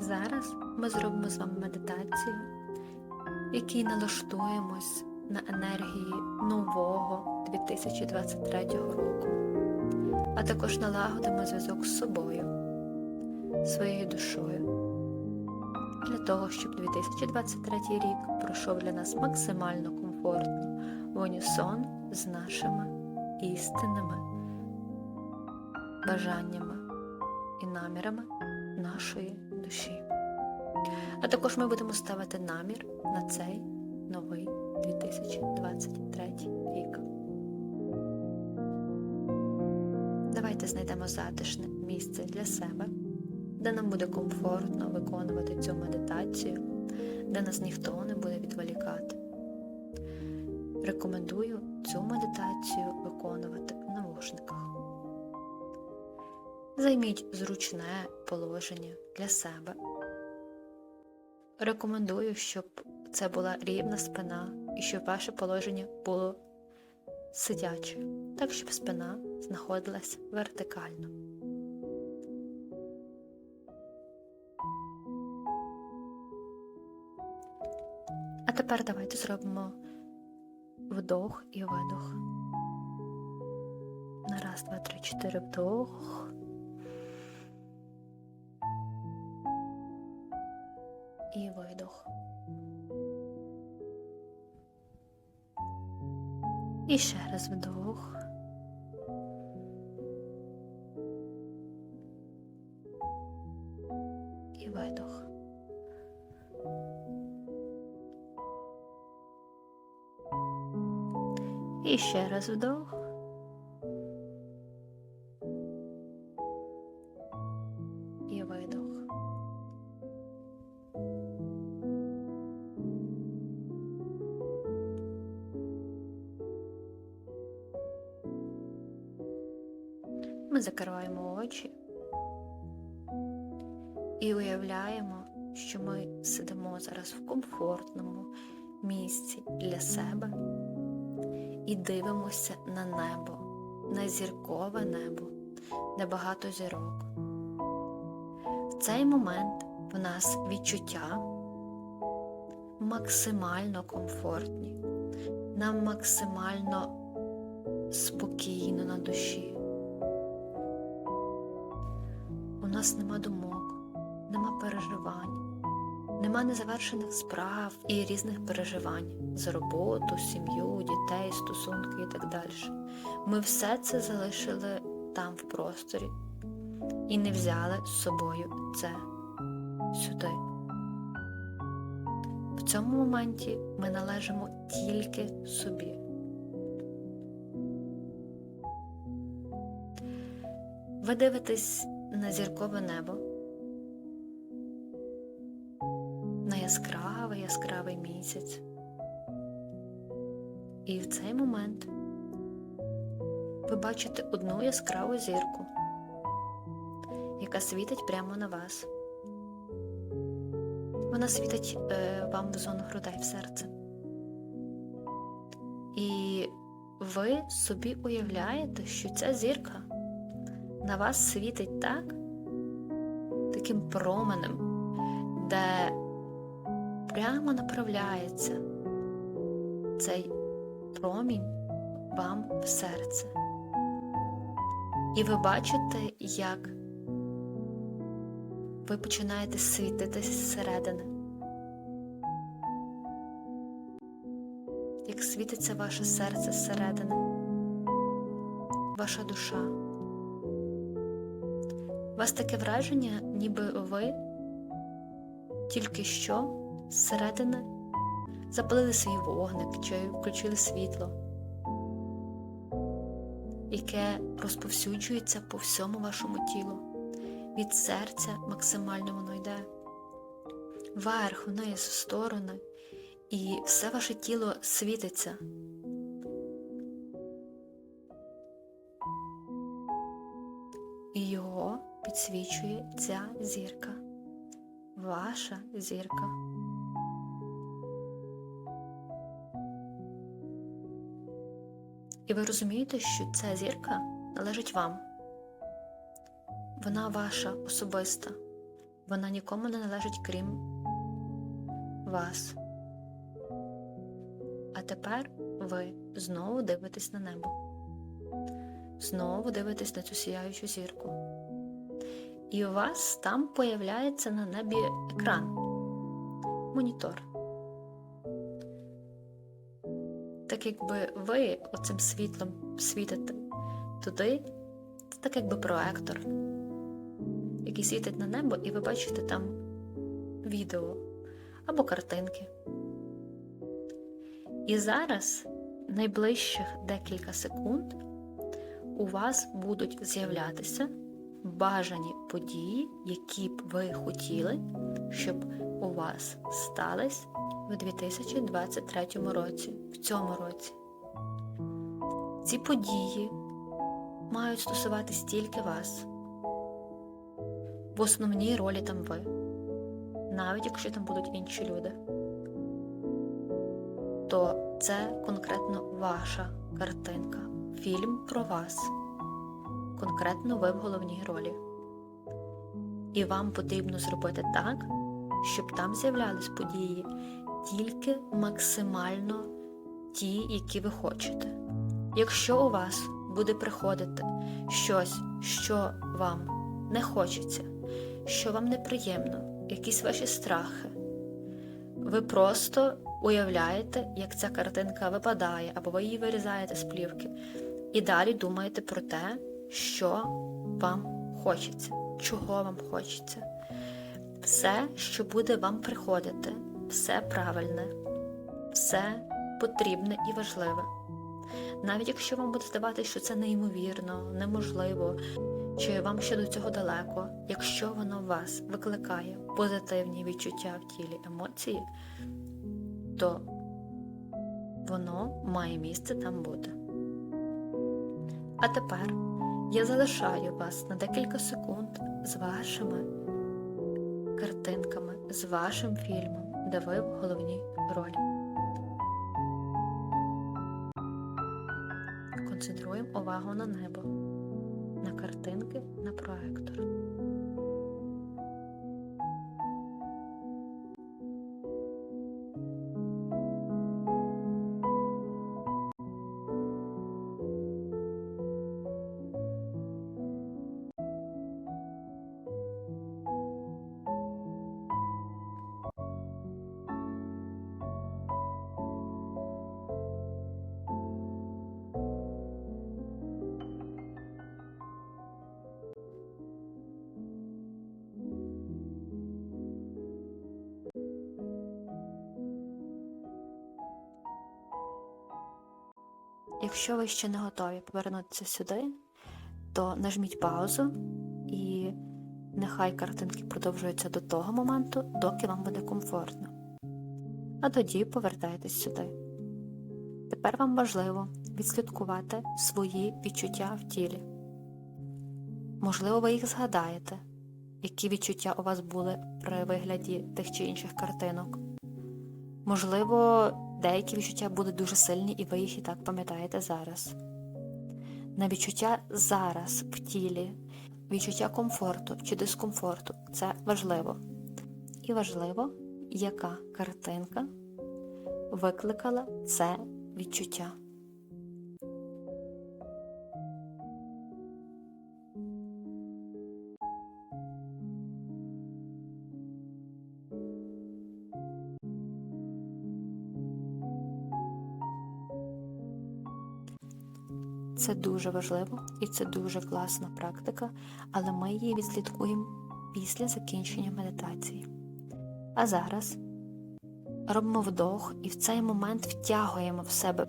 Зараз ми зробимо з вами медитацію, в якій налаштуємось на енергії нового 2023 року, а також налагодимо зв'язок з собою, своєю душою, для того, щоб 2023 рік пройшов для нас максимально комфортно. В унісон з нашими істинними бажаннями і намірами нашої душі. А також ми будемо ставити намір на цей новий 2023 рік. Давайте знайдемо затишне місце для себе, де нам буде комфортно виконувати цю медитацію, де нас ніхто не буде відволікати. Рекомендую цю медитацію виконувати в навушниках. Займіть зручне положення для себе. Рекомендую, щоб це була рівна спина і щоб ваше положення було сидяче, так щоб спина знаходилась вертикально. А тепер давайте зробимо вдох і видох. На раз, два, три, чотири вдох. І ще раз вдох. І видох. І ще раз вдох. Закриваємо очі і уявляємо, що ми сидимо зараз в комфортному місці для себе і дивимося на небо, на зіркове небо, де багато зірок. В цей момент в нас відчуття максимально комфортні, нам максимально спокійно на душі. Нас нема думок, нема переживань, нема незавершених справ і різних переживань за роботу, сім'ю, дітей, стосунки і так далі. Ми все це залишили там в просторі і не взяли з собою це сюди. В цьому моменті ми належимо тільки собі. Ви дивитесь на зіркове небо, на яскравий яскравий місяць. І в цей момент ви бачите одну яскраву зірку, яка світить прямо на вас. Вона світить е, вам в зону грудей в серце. І ви собі уявляєте, що ця зірка на вас світить так, таким променем, де прямо направляється цей промінь вам в серце. І ви бачите, як ви починаєте світитись зсередини, як світиться ваше серце зсередини, ваша душа. Вас таке враження, ніби ви тільки що зсередини запалили свій вогник чи включили світло, яке розповсюджується по всьому вашому тілу. Від серця максимально воно йде вверх, вниз, в сторони, і все ваше тіло світиться. І його підсвічує ця зірка, ваша зірка. І ви розумієте, що ця зірка належить вам. Вона ваша особиста, Вона нікому не належить крім вас. А тепер ви знову дивитесь на небо. Знову дивитесь на цю сіяючу зірку. І у вас там появляється на небі екран, монітор. Так якби ви оцим світлом світите туди, це так якби проектор, який світить на небо, і ви бачите там відео або картинки. І зараз, найближчих декілька секунд, у вас будуть з'являтися бажані події, які б ви хотіли, щоб у вас стались в 2023 році, в цьому році. Ці події мають стосуватись тільки вас. В основній ролі там ви, навіть якщо там будуть інші люди, то це конкретно ваша картинка, фільм про вас. Конкретно ви в головній ролі. І вам потрібно зробити так, щоб там з'являлись події тільки максимально ті, які ви хочете. Якщо у вас буде приходити щось, що вам не хочеться, що вам неприємно, якісь ваші страхи, ви просто уявляєте, як ця картинка випадає, або ви її вирізаєте з плівки, і далі думаєте про те, що вам хочеться, чого вам хочеться. Все, що буде вам приходити, все правильне, все потрібне і важливе. Навіть якщо вам буде здаватися, що це неймовірно, неможливо, чи вам ще до цього далеко, якщо воно в вас викликає позитивні відчуття в тілі емоції, то воно має місце там бути. А тепер я залишаю вас на декілька секунд з вашими картинками, з вашим фільмом, де ви в головній ролі. Концентруємо увагу на небо, на картинки, на проектор. Якщо ви ще не готові повернутися сюди, то нажміть паузу і нехай картинки продовжуються до того моменту, доки вам буде комфортно. А тоді повертайтесь сюди. Тепер вам важливо відслідкувати свої відчуття в тілі. Можливо, ви їх згадаєте, які відчуття у вас були при вигляді тих чи інших картинок. Можливо, деякі відчуття будуть дуже сильні, і ви їх і так пам'ятаєте зараз. На відчуття зараз в тілі, відчуття комфорту чи дискомфорту це важливо. І важливо, яка картинка викликала це відчуття. Це дуже важливо і це дуже класна практика, але ми її відслідкуємо після закінчення медитації. А зараз робимо вдох і в цей момент втягуємо в себе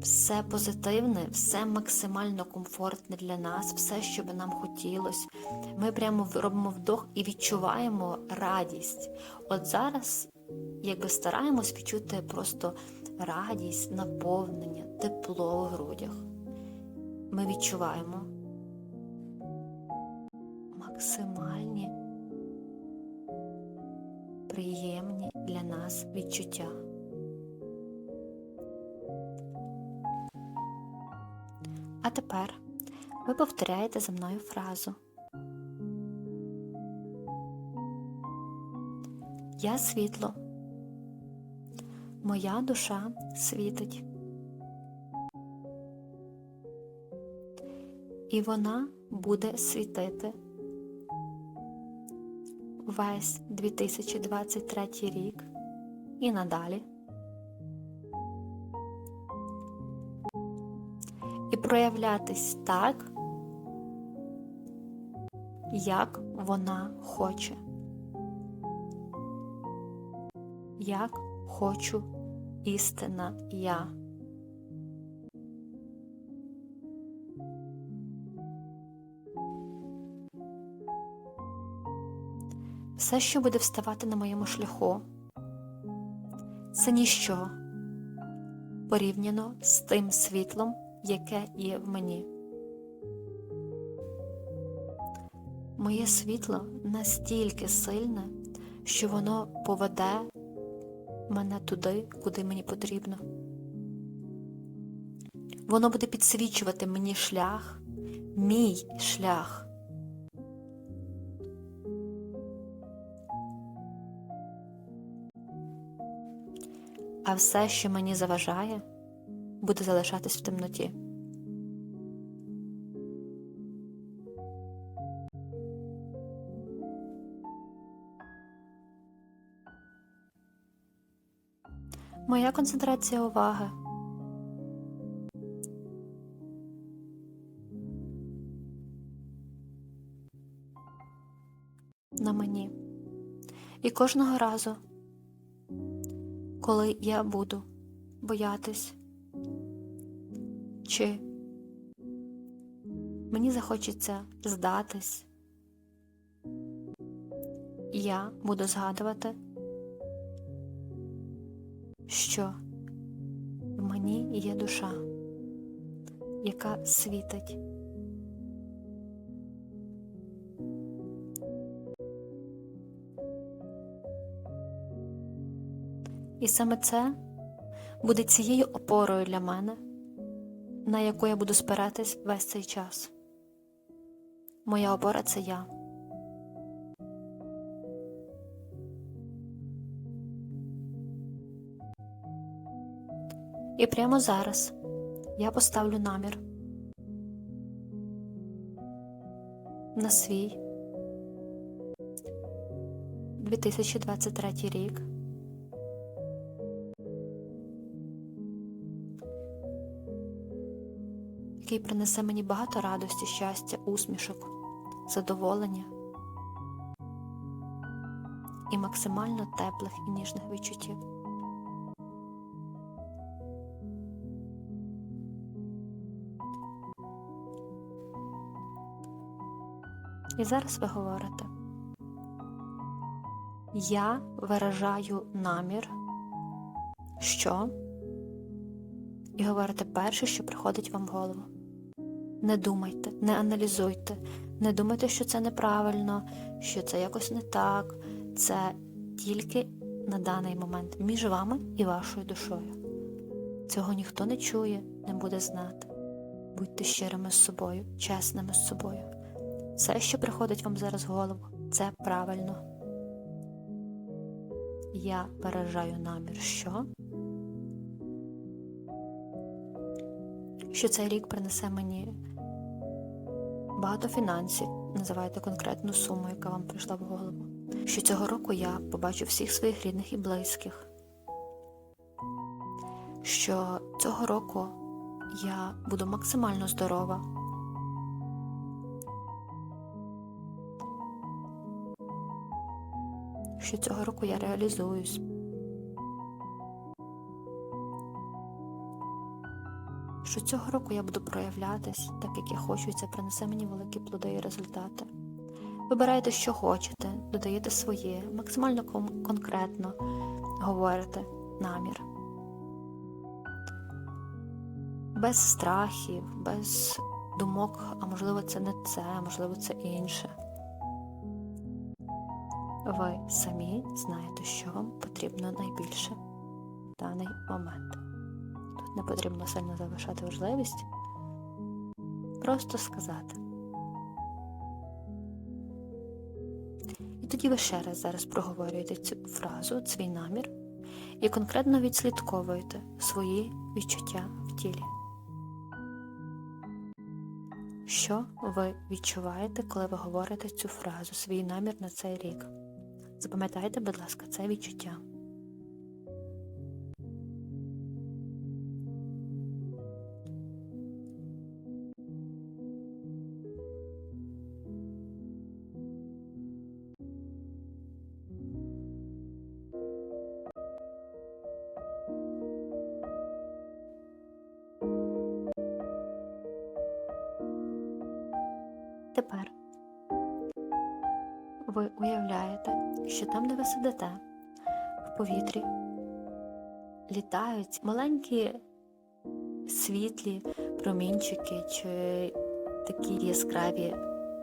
все позитивне, все максимально комфортне для нас, все, що би нам хотілося. Ми прямо робимо вдох і відчуваємо радість. От зараз, якби стараємось відчути просто радість, наповнення, тепло в грудях. Ми відчуваємо максимальні приємні для нас відчуття. А тепер ви повторяєте за мною фразу. Я світло. Моя душа світить. І вона буде світити весь 2023 рік і надалі. І проявлятись так, як вона хоче. Як хочу істина я. Все, що буде вставати на моєму шляху, це ніщо порівняно з тим світлом, яке є в мені. Моє світло настільки сильне, що воно поведе мене туди, куди мені потрібно. Воно буде підсвічувати мені шлях, мій шлях. А все, що мені заважає, буде залишатись в темноті. Моя концентрація уваги на мені. І кожного разу, коли я буду боятись, чи мені захочеться здатись, я буду згадувати що в мені є душа, яка світить. І саме це буде цією опорою для мене, на яку я буду спиратись весь цей час. Моя опора це я. І прямо зараз я поставлю намір на свій 2023 рік. Який принесе мені багато радості, щастя, усмішок, задоволення і максимально теплих і ніжних відчуттів. І зараз ви говорите. Я виражаю намір, що, і говорите перше, що приходить вам в голову. Не думайте, не аналізуйте, не думайте, що це неправильно, що це якось не так. Це тільки на даний момент між вами і вашою душою. Цього ніхто не чує, не буде знати. Будьте щирими з собою, чесними з собою. Все, що приходить вам зараз в голову, це правильно. Я виражаю намір, що? Що цей рік принесе мені багато фінансів, називайте конкретну суму, яка вам прийшла в голову. Що цього року я побачу всіх своїх рідних і близьких. Що цього року я буду максимально здорова. що цього року я реалізуюсь. Що цього року я буду проявлятись так, як я хочу, і це принесе мені великі плоди і результати. Вибирайте, що хочете, додаєте своє, максимально кон конкретно говорите намір. Без страхів, без думок, а можливо, це не це, а можливо, це інше. Ви самі знаєте, що вам потрібно найбільше в даний момент. Не потрібно сильно залишати важливість, просто сказати. І Тоді ви ще раз зараз проговорюєте цю фразу, свій намір, і конкретно відслідковуєте свої відчуття в тілі. Що ви відчуваєте, коли ви говорите цю фразу, свій намір на цей рік? Запам'ятайте, будь ласка, це відчуття. Тепер ви уявляєте, що там, де ви сидите, в повітрі літають маленькі світлі промінчики чи такі яскраві,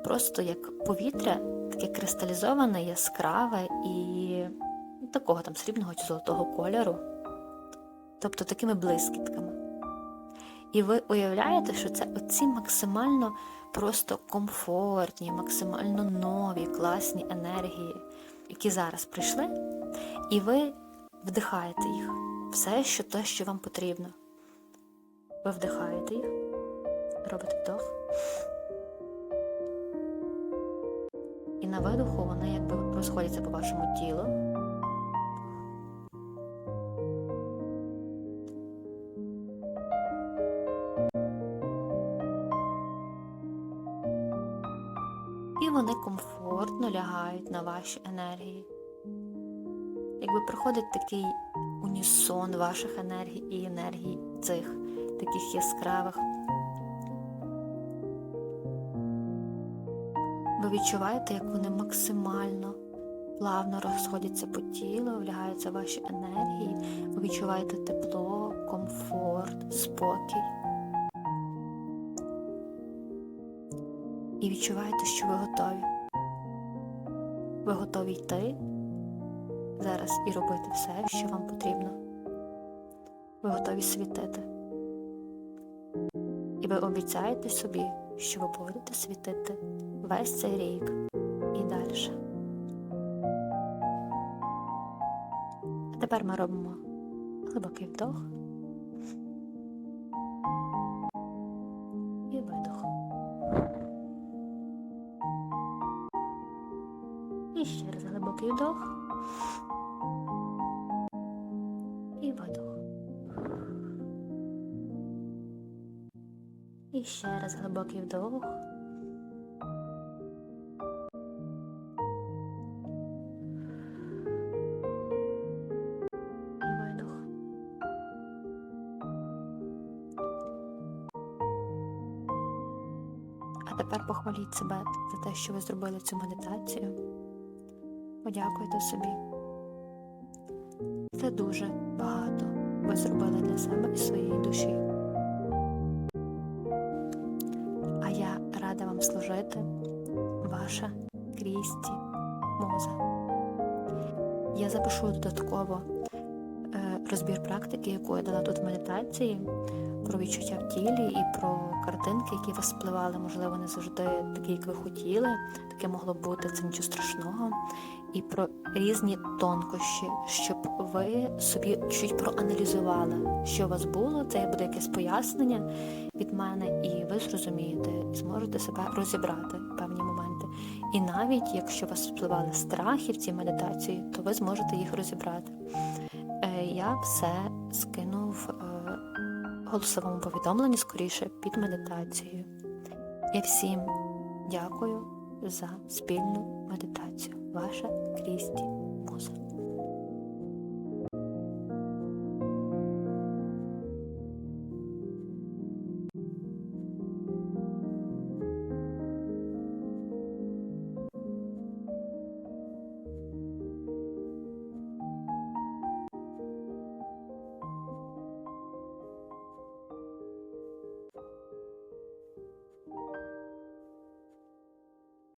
просто як повітря, таке кристалізоване, яскраве і такого там срібного чи золотого кольору, тобто такими блискітками. І ви уявляєте, що це оці максимально просто комфортні, максимально нові, класні енергії, які зараз прийшли, і ви вдихаєте їх. Все, що те, що вам потрібно. Ви вдихаєте їх, робите вдох. І на видоху вони якби розходяться по вашому тілу. І вони комфортно лягають на ваші енергії. Якби приходить такий унісон ваших енергій і енергій цих таких яскравих. Ви відчуваєте, як вони максимально плавно розходяться по тілу, влягаються ваші енергії, ви відчуваєте тепло, комфорт, спокій. І відчуваєте, що ви готові. Ви готові йти зараз і робити все, що вам потрібно. Ви готові світити. І ви обіцяєте собі, що ви будете світити весь цей рік і далі. А тепер ми робимо глибокий вдох І ще раз глибокий вдох. Тепер похваліть себе за те, що ви зробили цю медитацію. Подякуйте собі. Це дуже багато ви зробили для себе і своєї душі. Моза. Я запишу додатково е, розбір практики, яку я дала тут в медитації, про відчуття в тілі і про картинки, які вас спливали, можливо, не завжди такі, як ви хотіли. Таке могло бути, це нічого страшного. І про різні тонкощі, щоб ви собі чуть проаналізували, що у вас було. Це буде якесь пояснення від мене, і ви зрозумієте, і зможете себе розібрати. І навіть якщо вас впливали страхи в цій медитації, то ви зможете їх розібрати. Е, Я все скину в е, голосовому повідомленні скоріше під медитацією. Я всім дякую за спільну медитацію. Ваша Крісті.